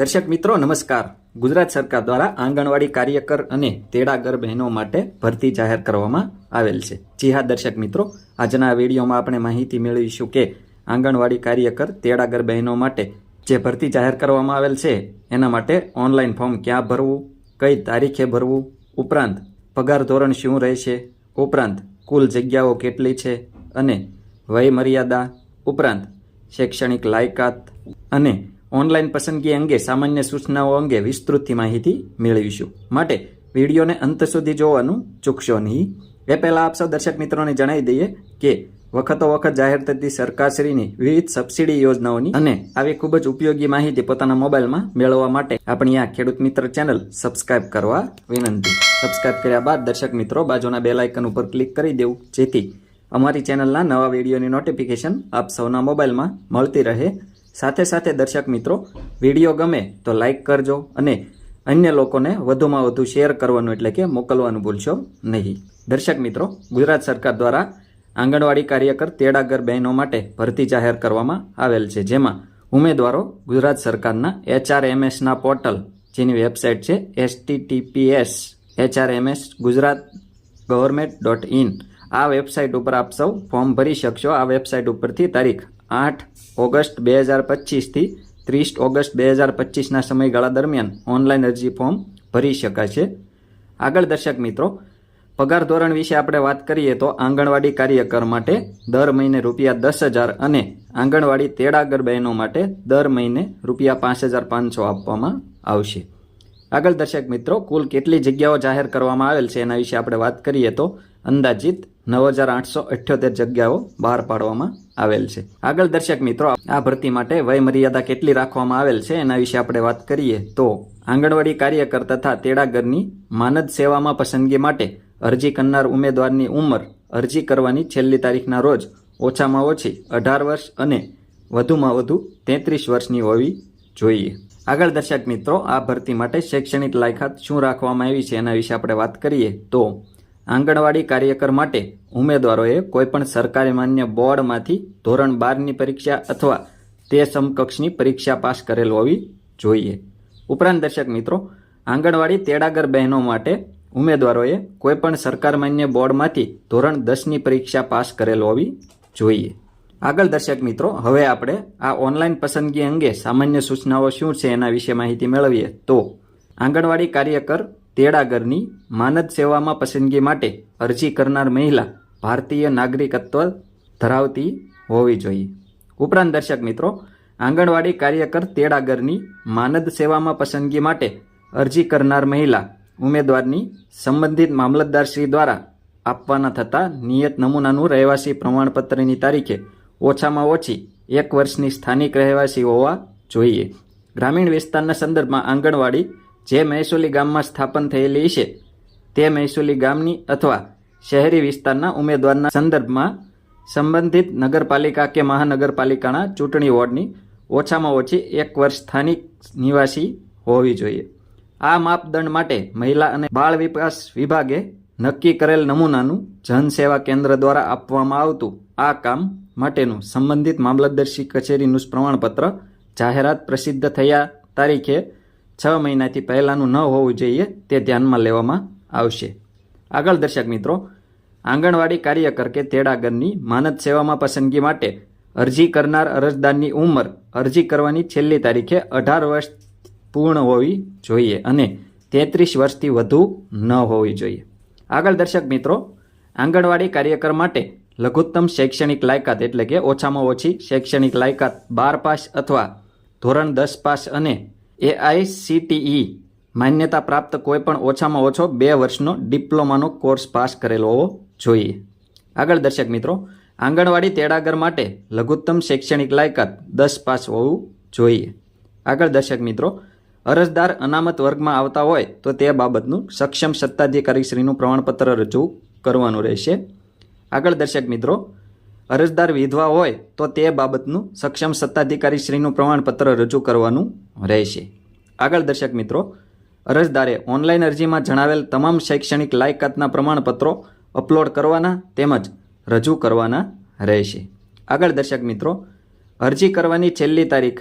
દર્શક મિત્રો, નમસ્કાર. ગુજરાત સરકાર દ્વારા આંગણવાડી કાર્યકર અને તેડાગર બહેનો માટે ભરતી જાહેર કરવામાં આવેલ છે. જી હા, દર્શક મિત્રો, આજના વિડીયોમાં આપણે માહિતી મેળવીશું કે આંગણવાડી કાર્યકર, તેડાગર બહેનો માટે જે ભરતી જાહેર કરવામાં આવેલ છે, એના માટે ઓનલાઈન ફોર્મ ક્યાં ભરવું, કઈ તારીખે ભરવું, ઉપરાંત પગાર ધોરણ શું રહેશે, ઉપરાંત કુલ જગ્યાઓ કેટલી છે અને વય મર્યાદા ઉપરાંત શૈક્ષણિક લાયકાત અને ઓનલાઈન પસંદગી અંગે સામાન્ય સૂચનાઓ અંગે વિસ્તૃતથી માહિતી મેળવીશું. માટે વિડીયોને અંત સુધી જોવાનું ચૂકશો નહીં. એ પહેલાં આપ સૌ દર્શક મિત્રોને જણાવી દઈએ કે વખતો વખત જાહેર થતી સરકારશ્રીની વિવિધ સબસિડી યોજનાઓની અને આવી ખૂબ જ ઉપયોગી માહિતી પોતાના મોબાઈલમાં મેળવવા માટે આપણી આ ખેડૂત મિત્ર ચેનલ સબસ્ક્રાઇબ કરવા વિનંતી. સબસ્ક્રાઇબ કર્યા બાદ દર્શક મિત્રો બાજુના બેલ આઇકન ઉપર ક્લિક કરી દેવું, જેથી અમારી ચેનલના નવા વિડીયોની નોટિફિકેશન આપ સૌના મોબાઈલમાં મળતી રહે. સાથે સાથે દર્શક મિત્રો, વીડિયો ગમે તો લાઇક કરજો અને અન્ય લોકોને વધુમાં વધુ શેર કરવાનું એટલે કે મોકલવાનું ભૂલશો નહીં. દર્શક મિત્રો, ગુજરાત સરકાર દ્વારા આંગણવાડી કાર્યકર તેડાગર બહેનો માટે ભરતી જાહેર કરવામાં આવેલ છે, જેમાં ઉમેદવારો ગુજરાત સરકારના એચઆરએમએસના પોર્ટલ, જેની વેબસાઇટ છે HTTPS HRMS Gujarat government dot in. આ વેબસાઇટ ઉપર આપ સૌ ફોર્મ ભરી શકશો. આ વેબસાઇટ ઉપરથી તારીખ આઠ ઓગસ્ટ બે હજાર પચીસથી ત્રીસ ઓગસ્ટ બે હજાર પચીસના સમયગાળા દરમિયાન ઓનલાઈન અરજી ફોર્મ ભરી શકાશે. આગળ દર્શક મિત્રો, પગાર ધોરણ વિશે આપણે વાત કરીએ તો આંગણવાડી કાર્યકર માટે દર મહિને રૂપિયા દસ હજાર અને આંગણવાડી તેડાગર બહેનો માટે દર મહિને રૂપિયા પાંચ હજાર પાંચસો આપવામાં આવશે. આગળ દર્શક મિત્રો, કુલ કેટલી જગ્યાઓ જાહેર કરવામાં આવેલ છે એના વિશે આપણે વાત કરીએ તો અંદાજિત નવ હજાર આઠસો અઠ્યોતેર જગ્યાઓ બહાર પાડવામાં આવેલ છે. આગળ દર્શક મિત્રો, આ ભરતી માટે વય મર્યાદા કેટલી રાખવામાં આવેલ છે એના વિશે આપણે વાત કરીએ તો આંગણવાડી કાર્યકર તથા તેડાગરની માનદ સેવામાં પસંદગી માટે અરજી કરનાર ઉમેદવારની ઉંમર અરજી કરવાની છેલ્લી તારીખના રોજ ઓછામાં ઓછી અઢાર વર્ષ અને વધુમાં વધુ તેત્રીસ વર્ષની હોવી જોઈએ. આગળ દર્શક મિત્રો, આ ભરતી માટે શૈક્ષણિક લાયકાત શું રાખવામાં આવી છે એના વિશે આપણે વાત કરીએ તો આંગણવાડી કાર્યકર માટે ઉમેદવારોએ કોઈપણ સરકારી માન્ય બોર્ડમાંથી ધોરણ બારની પરીક્ષા અથવા તે સમકક્ષની પરીક્ષા પાસ કરેલ હોવી જોઈએ. ઉપરાંત દર્શક મિત્રો, આંગણવાડી તેડાગર બહેનો માટે ઉમેદવારોએ કોઈપણ સરકાર માન્ય બોર્ડમાંથી ધોરણ દસની પરીક્ષા પાસ કરેલ હોવી જોઈએ. આગળ દર્શક મિત્રો, હવે આપણે આ ઓનલાઈન પસંદગી અંગે સામાન્ય સૂચનાઓ શું છે એના વિશે માહિતી મેળવીએ તો, આંગણવાડી કાર્યકર તેડાગરની માનદ સેવામાં પસંદગી માટે અરજી કરનાર મહિલા ભારતીય નાગરિકત્વ ધરાવતી હોવી જોઈએ. ઉપરાંત દર્શક મિત્રો, આંગણવાડી કાર્યકર તેડાગરની માનદ સેવામાં પસંદગી માટે અરજી કરનાર મહિલા ઉમેદવારની સંબંધિત મામલતદારશ્રી દ્વારા આપવાના થતા નિયત નમૂનાનું રહેવાસી પ્રમાણપત્રની તારીખે ઓછામાં ઓછી એક વર્ષની સ્થાનિક રહેવાસી હોવા જોઈએ. ગ્રામીણ વિસ્તારના સંદર્ભમાં આંગણવાડી જે મહેસૂલી ગામમાં સ્થાપન થયેલી છે, તે મહેસૂલી ગામની અથવા શહેરી વિસ્તારના ઉમેદવારના સંદર્ભમાં સંબંધિત નગરપાલિકા કે મહાનગરપાલિકાના ચૂંટણી વોર્ડની ઓછામાં ઓછી એક વર્ષ સ્થાનિક નિવાસી હોવી જોઈએ. આ માપદંડ માટે મહિલા અને બાળ વિકાસ વિભાગે નક્કી કરેલ નમૂનાનું જનસેવા કેન્દ્ર દ્વારા આપવામાં આવતું આ કામ માટેનું સંબંધિત મામલતદર્શી કચેરીનું પ્રમાણપત્ર જાહેરાત પ્રસિદ્ધ થયા તારીખે છ મહિનાથી પહેલાંનું ન હોવું જોઈએ તે ધ્યાનમાં લેવામાં આવશે. આગળ દર્શક મિત્રો, આંગણવાડી કાર્યકર કે તેડાગરની માનદ સેવામાં પસંદગી માટે અરજી કરનાર અરજદારની ઉંમર અરજી કરવાની છેલ્લી તારીખે અઢાર વર્ષ પૂર્ણ હોવી જોઈએ અને તેત્રીસ વર્ષથી વધુ ન હોવી જોઈએ. આગળ દર્શક મિત્રો, આંગણવાડી કાર્યકર માટે લઘુત્તમ શૈક્ષણિક લાયકાત એટલે કે ઓછામાં ઓછી શૈક્ષણિક લાયકાત બાર પાસ અથવા ધોરણ દસ પાસ અને એઆઈસીટીઈ માન્યતા પ્રાપ્ત કોઈપણ ઓછામાં ઓછો બે વર્ષનો ડિપ્લોમાનો કોર્સ પાસ કરેલો હોવો જોઈએ. આગળ દર્શક મિત્રો, આંગણવાડી તેડાગર માટે લઘુત્તમ શૈક્ષણિક લાયકાત દસ પાસ હોવું જોઈએ. આગળ દર્શક મિત્રો, અરજદાર અનામત વર્ગમાં આવતા હોય તો તે બાબતનું સક્ષમ સત્તાધિકારીશ્રીનું પ્રમાણપત્ર રજૂ કરવાનું રહેશે. આગળ દર્શક મિત્રો અરજદાર વિધવા હોય તો તે બાબતનું સક્ષમ સત્તાધિકારીશ્રીનું પ્રમાણપત્ર રજૂ કરવાનું રહેશે. આગળ દર્શક મિત્રો, અરજદારે ઓનલાઈન અરજીમાં જણાવેલ તમામ શૈક્ષણિક લાયકાતના પ્રમાણપત્રો અપલોડ કરવાના તેમજ રજૂ કરવાના રહેશે. આગળ દર્શક મિત્રો, અરજી કરવાની છેલ્લી તારીખ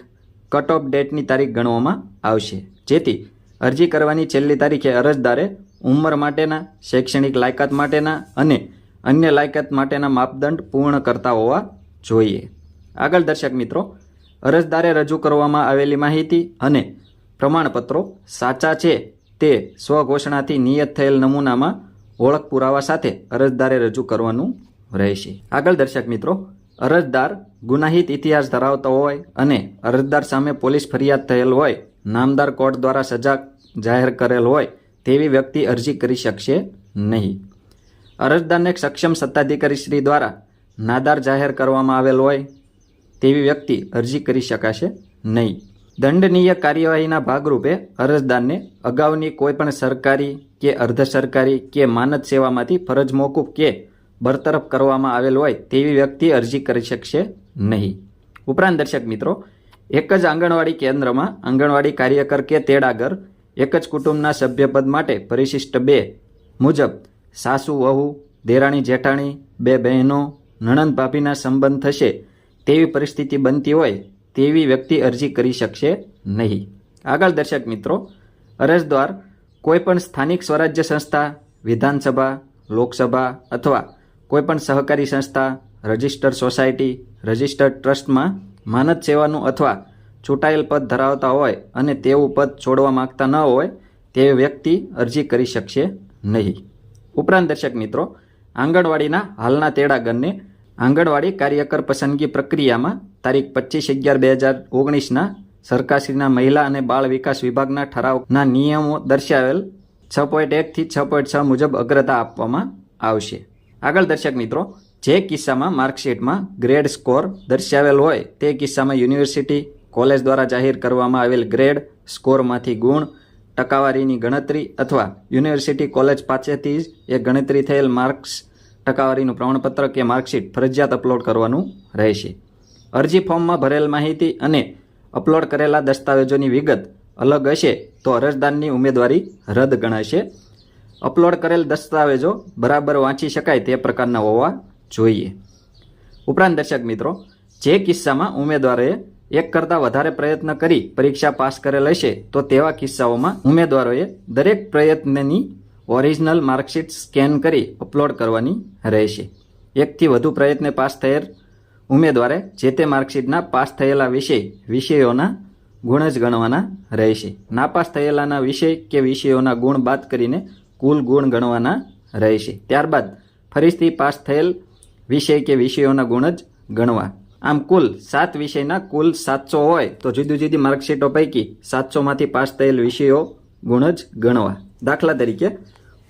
કટ ઓફ ડેટની તારીખ ગણવામાં આવશે. જેથી અરજી કરવાની છેલ્લી તારીખે અરજદારે ઉંમર માટેના, શૈક્ષણિક લાયકાત માટેના અને અન્ય લાયકાત માટેના માપદંડ પૂર્ણ કરતા હોવા જોઈએ. આગળ દર્શક મિત્રો, અરજદારે રજૂ કરવામાં આવેલી માહિતી અને પ્રમાણપત્રો સાચા છે તે સ્વઘોષણાથી નિયત થયેલ નમૂનામાં ઓળખ પુરાવા સાથે અરજદારે રજૂ કરવાનું રહેશે. આગળ દર્શક મિત્રો, અરજદાર ગુનાહિત ઇતિહાસ ધરાવતો હોય અને અરજદાર સામે પોલીસ ફરિયાદ થયેલ હોય, નામદાર કોર્ટ દ્વારા સજા જાહેર કરેલ હોય, તેવી વ્યક્તિ અરજી કરી શકશે નહીં. અરજદારને સક્ષમ સત્તાધિકારી શ્રી દ્વારા નાદાર જાહેર કરવામાં આવેલ હોય તેવી વ્યક્તિ અરજી કરી શકાશે નહીં. દંડનીય કાર્યવાહીના ભાગરૂપે અરજદારને અગાઉની કોઈપણ સરકારી કે અર્ધ સરકારી કે માનદ સેવામાંથી ફરજ મોકૂફ કે બરતરફ કરવામાં આવેલ હોય તેવી વ્યક્તિ અરજી કરી શકશે નહીં. ઉપરાંત દર્શક મિત્રો, એક જ આંગણવાડી કેન્દ્રમાં આંગણવાડી કાર્યકર કે તેડાગર એક જ કુટુંબના સભ્યપદ માટે પરિશિષ્ટ બે મુજબ સાસુ, વહુ, દેરાણી, જેઠાણી, બે બહેનો, નણંદ, ભાભીના સંબંધ થશે, તેવી પરિસ્થિતિ બનતી હોય, તેવી વ્યક્તિ અરજી કરી શકશે નહીં. આગળ દર્શક મિત્રો, અરજદાર કોઈપણ સ્થાનિક સ્વરાજ્ય સંસ્થા, વિધાનસભા, લોકસભા અથવા કોઈપણ સહકારી સંસ્થા રજિસ્ટર્ડ સોસાયટી રજિસ્ટર્ડ ટ્રસ્ટમાં માનદ સેવાનું અથવા ચૂંટાયેલ પદ ધરાવતા હોય અને તેવું પદ છોડવા માંગતા ન હોય, તેવી વ્યક્તિ અરજી કરી શકશે નહીં. ઉપરાંત દર્શક મિત્રો, આંગણવાડીના હાલના તેડાગરને આંગણવાડી કાર્યકર પસંદગી પ્રક્રિયામાં તારીખ પચીસ અગિયાર બે હજાર ઓગણીસના સરકારશ્રીના મહિલા અને બાળ વિકાસ વિભાગના ઠરાવના નિયમો દર્શાવેલ છ પોઈન્ટ એકથી છ પોઈન્ટ છ મુજબ અગ્રતા આપવામાં આવશે. આગળ દર્શક મિત્રો, જે કિસ્સામાં માર્કશીટમાં ગ્રેડ સ્કોર દર્શાવેલ હોય, તે કિસ્સામાં યુનિવર્સિટી કોલેજ દ્વારા જાહેર કરવામાં આવેલ ગ્રેડ સ્કોરમાંથી ગુણ ટકાવારીની ગણતરી અથવા યુનિવર્સિટી કોલેજ પાસેથી જ એ ગણતરી થયેલ માર્ક્સ ટકાવારીનું પ્રમાણપત્ર કે માર્કશીટ ફરજિયાત અપલોડ કરવાનું રહેશે. અરજી ફોર્મમાં ભરેલ માહિતી અને અપલોડ કરેલા દસ્તાવેજોની વિગત અલગ હશે તો અરજદારની ઉમેદવારી રદ ગણાશે. અપલોડ કરેલ દસ્તાવેજો બરાબર વાંચી શકાય તે પ્રકારના હોવા જોઈએ. ઉપરાંત દર્શક મિત્રો, જે કિસ્સામાં ઉમેદવારોએ એક કરતાં વધારે પ્રયત્ન કરી પરીક્ષા પાસ કરેલ હશે, તો તેવા કિસ્સાઓમાં ઉમેદવારોએ દરેક પ્રયત્નની ઓરિજિનલ માર્કશીટ સ્કેન કરી અપલોડ કરવાની રહેશે. એકથી વધુ પ્રયત્ને પાસ થયેલ ઉમેદવારે જે તે માર્કશીટના પાસ થયેલા વિષય વિષયોના ગુણ જ ગણવાના રહેશે. નાપાસ થયેલાના વિષય કે વિષયોના ગુણ બાદ કરીને કુલ ગુણ ગણવાના રહેશે. ત્યારબાદ ફરીથી પાસ થયેલ વિષય કે વિષયોના ગુણ જ ગણવા આમ કુલ સાત વિષયના કુલ સાતસો હોય તો જુદી જુદી માર્કશીટો પૈકી સાતસોમાંથી પાસ થયેલ વિષયો ગુણ જ ગણવા. દાખલા તરીકે,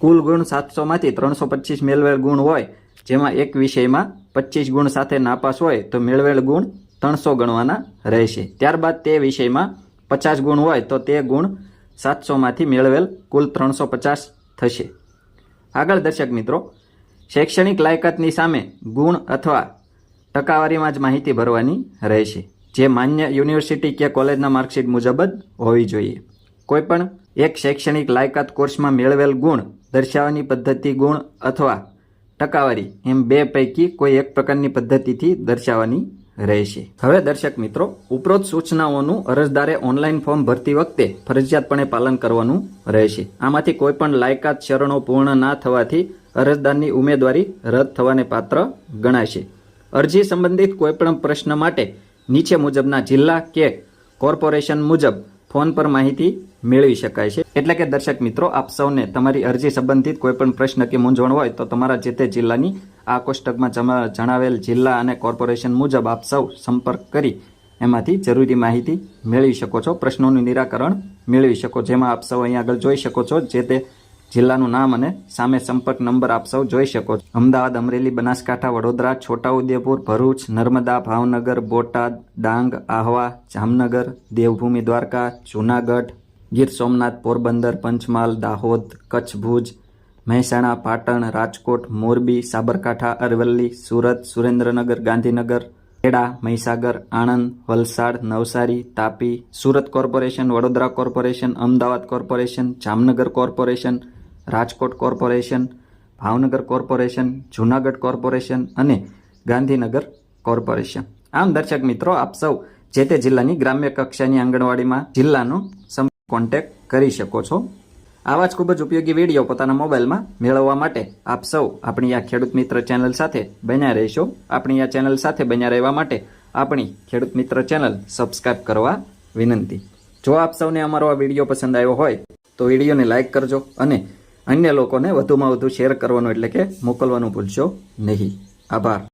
કુલ ગુણ સાતસોમાંથી ત્રણસો પચીસ મેળવેલ ગુણ હોય, જેમાં એક વિષયમાં પચીસ ગુણ સાથે નાપાસ હોય, તો મેળવેલ ગુણ ત્રણસો ગણવાના રહેશે. ત્યારબાદ તે વિષયમાં પચાસ ગુણ હોય, તો તે ગુણ સાતસોમાંથી મેળવેલ કુલ ત્રણસો પચાસ થશે. આગળ દર્શક મિત્રો, શૈક્ષણિક લાયકાતની સામે ગુણ અથવા ટકાવારીમાં જ માહિતી ભરવાની રહેશે. જે માન્ય યુનિવર્સિટી કે કોલેજના માર્કશીટ મુજબ જ હોવી જોઈએ. કોઈપણ એક શૈક્ષણિક લાયકાત કોર્સમાં મેળવેલ ગુણ, દર્શાવવાની પદ્ધતિ ગુણ અથવા ટકાવારી એમ બે પૈકી કોઈ એક પ્રકારની પદ્ધતિથી દર્શાવવાની રહેશે. હવે દર્શક મિત્રો, ઉપરોક્ત સૂચનાઓનું અરજદારે ઓનલાઈન ફોર્મ ભરતી વખતે ફરજિયાતપણે પાલન કરવાનું રહેશે. આમાંથી કોઈ પણ લાયકાત શરણો પૂર્ણ ના થવાથી અરજદારની ઉમેદવારી રદ થવાને પાત્ર ગણાશે. અરજી સંબંધિત કોઈપણ પ્રશ્ન માટે નીચે મુજબના જિલ્લા કે કોર્પોરેશન મુજબ ફોન પર માહિતી મેળવી શકાય છે. એટલે કે દર્શક મિત્રો, આપ સૌને તમારી અરજી સંબંધિત કોઈપણ પ્રશ્ન કે મૂંઝવણ હોય તો તમારા જે તે જિલ્લાની આ કોષ્ટકમાં જણાવેલ જિલ્લા અને કોર્પોરેશન મુજબ આપ સૌ સંપર્ક કરી એમાંથી જરૂરી માહિતી મેળવી શકો છો, પ્રશ્નોનું નિરાકરણ મેળવી શકો, જેમાં આપ સૌ અહીં આગળ જોઈ શકો છો જે તે જિલ્લાનું નામ અને સામે સંપર્ક નંબર આપ સૌ જોઈ શકો છો. Ahmedabad, Amreli, Banaskantha, Vadodara Chhotaudepur Bharuch, Narmada, Bhavnagar, Botad, Dang, Ahwa, Jamnagar, Devbhumi, Dwarka, Junagadh, Gir Somnath, Porbandar, Panchmahal, Dahod, Kutch, Bhuj, Mehsana, Patan, Rajkot, Morbi, Sabarkantha, Aravalli, Surat, Surendranagar, Gandhinagar, Kheda, Mahisagar, Anand, Valsad, Navsari, Tapi, Surat corporation, Vadodara corporation, Ahmedabad corporation, Jamnagar corporation Rajkot corporation, Bhavnagar corporation, Junagadh corporation અને Gandhinagar corporation. આમ દર્શક મિત્રો, આપ સૌ જે તે જિલ્લાની ગ્રામ્ય કક્ષાની આંગણવાડીમાં જિલ્લાનો સમ કોન્ટેક્ટ કરી શકો છો. આવા જ ખૂબ જ ઉપયોગી વીડિયો પોતાના મોબાઈલમાં મેળવવા માટે આપ સૌ આપણી આ ખેડૂત મિત્ર ચેનલ સાથે બન્યા રહેશો. આપણી આ ચેનલ સાથે બન્યા રહેવા માટે આપણી ખેડૂત મિત્ર ચેનલ સબસ્ક્રાઇબ કરવા વિનંતી. જો આપ સૌને અમારો આ વીડિયો પસંદ આવ્યો હોય, તો વિડીયોને લાઇક કરજો અને અન્ય લોકોને વધુમાં વધુ શેર કરવાનું એટલે કે મોકલવાનું ભૂલશો નહીં. આભાર.